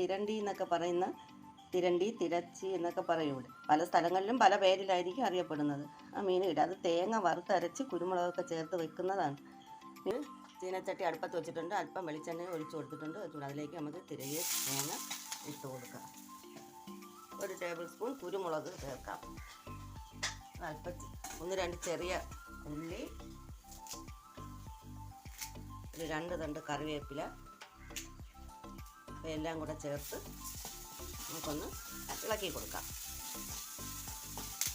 തിരണ്ടി എന്നൊക്കെ പറയുന്ന തിരണ്ടി തിരച്ചി എന്നൊക്കെ പറയും പല സ്ഥലങ്ങളിലും പല പേരിലായിരിക്കും അറിയപ്പെടുന്നത്. ആ മീൻ ഇടുക അത് തേങ്ങ വറുത്തരച്ച് കുരുമുളകൊക്കെ ചേർത്ത് വെക്കുന്നതാണ്. മീൻ ചീനച്ചട്ടി അടുപ്പത്ത് വെച്ചിട്ടുണ്ട്. അല്പം വെളിച്ചെണ്ണ ഒഴിച്ചു കൊടുത്തിട്ടുണ്ട്. അതിലേക്ക് നമുക്ക് തിരകെ തേങ്ങ ഇട്ട് കൊടുക്കാം. ഒരു ടേബിൾ സ്പൂൺ കുരുമുളക് ചേർക്കാം. അല്പം ഒന്ന് രണ്ട് ചെറിയ ഉള്ളി ഒരു രണ്ട് തണ്ട് കറിവേപ്പില ഇവയെല്ലാം കൂടെ ചേർത്ത് നമുക്കൊന്ന് ഇളക്കി കൊടുക്കാം.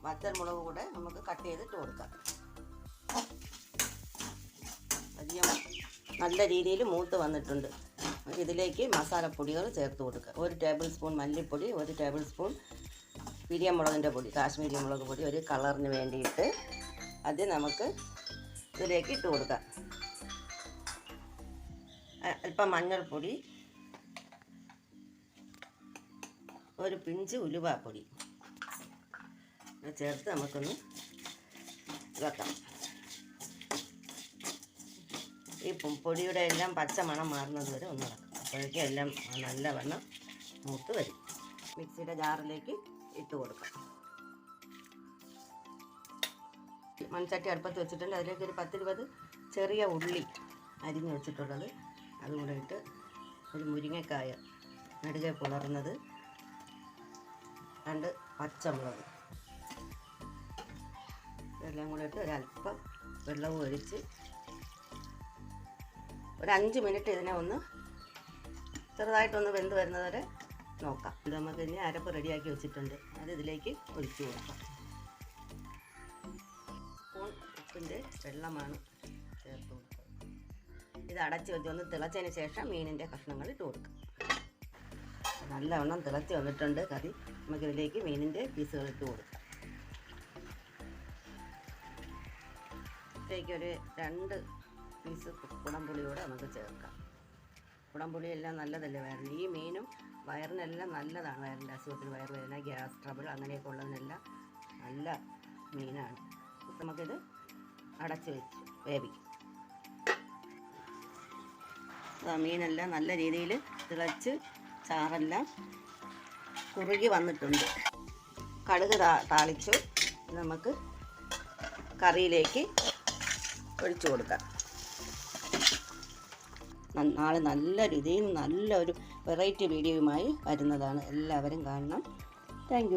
വറ്റൽമുളക് കൂടെ നമുക്ക് കട്ട് ചെയ്തിട്ട് കൊടുക്കാം. വലിയ നല്ല രീതിയിൽ മൂത്ത് വന്നിട്ടുണ്ട്. ഇതിലേക്ക് മസാലപ്പൊടികൾ ചേർത്ത് കൊടുക്കുക. ഒരു ടേബിൾ സ്പൂൺ മല്ലിപ്പൊടി ഒരു ടേബിൾ സ്പൂൺ പിരിയമുളകിന്റെ പൊടി കാശ്മീരി മുളക് പൊടി ഒരു കളറിന് വേണ്ടിയിട്ട് അത് നമുക്ക് ഇതിലേക്ക് ഇട്ട് കൊടുക്കാം. അല്പം മഞ്ഞൾപ്പൊടി ഒരു പിഞ്ച് ഉലുവാപ്പൊടി. ചേർത്ത് നമുക്കൊന്ന് വെക്കാം. ഈ പൊടിയുടെ എല്ലാം പച്ച മണം മാറുന്നത് വരെ ഒന്ന് വെക്കാം അപ്പോഴേക്കും എല്ലാം നല്ല വണ്ണം മൂത്ത് വരും. മിക്സിയുടെ ജാറിലേക്ക് ഇട്ട് കൊടുക്കാം. മൺചട്ടി അടുപ്പത്ത് വെച്ചിട്ടുണ്ട്. അതിലേക്ക് ഒരു പത്തിരുപത് ചെറിയ ഉള്ളി അരിഞ്ഞ് വെച്ചിട്ടുള്ളത്. അതും കൂടെ ഇട്ട് ഒരു മുരിങ്ങക്കായ നടുകെ പുലർന്നത് രണ്ട് പച്ചമുളക്. ഇതെല്ലാം കൂടെ ഇട്ട് ഒരല്പം വെള്ളവും ഒഴിച്ച് ഒരു അഞ്ച് മിനിറ്റ് ഇതിനെ ഒന്ന് ചെറുതായിട്ടൊന്ന് വെന്ത് വരുന്നത് വരെ നോക്കാം. ഇത് നമുക്ക് ഇനി അരപ്പ് റെഡിയാക്കി വെച്ചിട്ടുണ്ട്. അത് ഇതിലേക്ക് ഒഴിച്ചു കൊടുക്കാം. സ്പൂൺ ഉപ്പിന്റെ വെള്ളമാണ് ചേർത്ത് കൊടുക്കുക ഇത് അടച്ചു വെച്ച് ഒന്ന് തിളച്ചതിന് ശേഷം മീനിന്റെ കഷ്ണങ്ങൾ ഇട്ട് കൊടുക്കാം. നല്ലവണ്ണം തിളച്ച് വന്നിട്ടുണ്ട് കറി. നമുക്കിതിലേക്ക് മീനിന്റെ പീസുകൾ ഇട്ട് കൊടുക്കാം. ഇതിലേക്ക് ഒരു രണ്ട് പീസ് കുടംപുളിയോടെ നമുക്ക് ചേർക്കാം. കുടംപുളിയെല്ലാം നല്ലതല്ലേ വയറിന്? ഈ മീനും വയറിനെല്ലാം നല്ലതാണ്. വയറിന്റെ അസുഖത്തിന് വയറ് വേദന ഗ്യാസ് ട്രബിൾ അങ്ങനെയൊക്കെ ഉള്ളതിനെല്ലാം നല്ല മീനാണ്. നമുക്കിത് അടച്ച് വെച്ച് വേവിക്കും. മീനെല്ലാം നല്ല രീതിയിൽ തിളച്ച് ചാറെല്ലാം. കുറുകി വന്നിട്ടുണ്ട്. കടുക് താളിച്ചു. നമുക്ക് കറിയിലേക്ക് ഒഴിച്ചു കൊടുക്കാം. നാളെ നല്ല രീതിയിൽ നല്ലൊരു വെറൈറ്റി വീഡിയോയുമായി വരുന്നതാണ്. എല്ലാവരും കാണണം. താങ്ക്